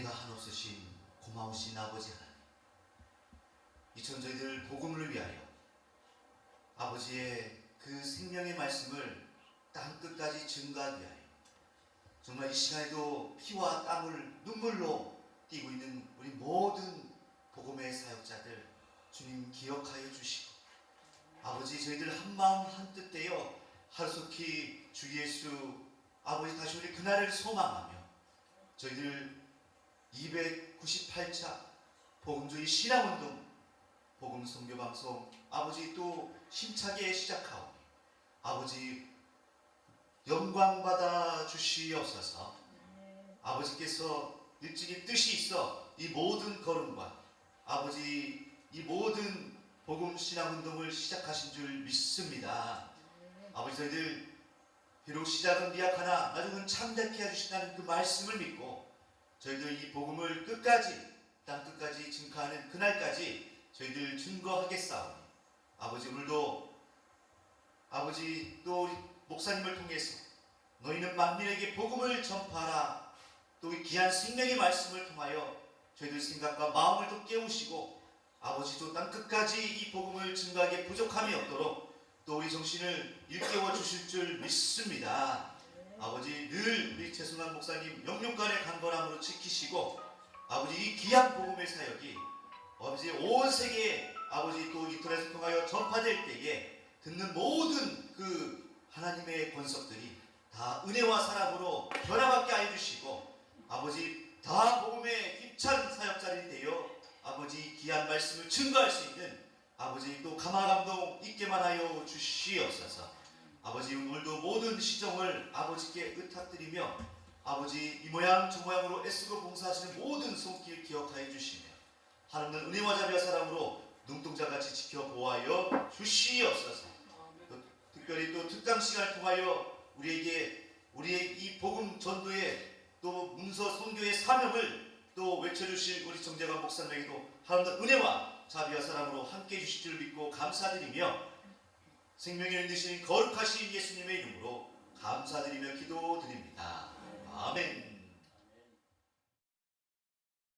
한없으신 고마우신 아버지 하나님 이천 저희들 복음을 위하여 아버지의 그 생명의 말씀을 땅 끝까지 증거하기 위하여 정말 이 시간에도 피와 땀을 눈물로 띠고 있는 우리 모든 복음의 사역자들 주님 기억하여 주시고 아버지 저희들 한마음 한뜻 되어 하루속히 주 예수 아버지 다시 우리 그날을 소망하며 저희들 298차 복음주의 신앙운동 복음 선교 방송 아버지 또 힘차게 시작하오니 아버지 영광 받아 주시옵소서 아버지께서 일찍이 뜻이 있어 이 모든 걸음과 아버지 이 모든 복음 신앙 운동을 시작하신 줄 믿습니다. 아버지 저희들 비록 시작은 미약하나 나중은 참되게 해주신다는 그 말씀을 믿고 저희들 이 복음을 끝까지 땅 끝까지 증거하는 그날까지 저희들 증거하겠사오니 아버지 오늘도 아버지 또 우리 목사님을 통해서 너희는 만민에게 복음을 전파하라 또 이 귀한 생명의 말씀을 통하여 저희들 생각과 마음을 또 깨우시고 아버지도 땅 끝까지 이 복음을 증거하게 부족함이 없도록 또 우리 정신을 일깨워 주실 줄 믿습니다. 아버지 늘 우리 최순환 목사님 영육간의 강건함으로 지키시고 아버지 이 귀한 복음의 사역이 아버지 온 세계에 아버지 또 인터넷을 통하여 전파될 때에 듣는 모든 그 하나님의 권석들이 다 은혜와 사랑으로 변화받게 하여 주시고 아버지 다 복음의 힘찬 사역자들이 되어 아버지 귀한 말씀을 증거할 수 있는 아버지 또 감화 감동 있게만 하여 주시옵소서. 아버지 오늘도 모든 시정을 아버지께 의탁드리며 아버지 이 모양 저 모양으로 애쓰고 봉사하시는 모든 손길 기억하여 주시며 하나님은 은혜와 자비와 사랑으로 눈동자같이 지켜보아여 주시옵소서. 또 특별히 또 특강 시간을 통하여 우리에게 우리의 이 복음 전도의 또 문서 선교의 사명을 또 외쳐주실 우리 정재관 목사님에게도 하나님의 은혜와 자비와 사랑으로 함께 해주실 줄 믿고 감사드리며 생명을 드신 거룩하신 예수님의 이름으로 감사드리며 기도드립니다.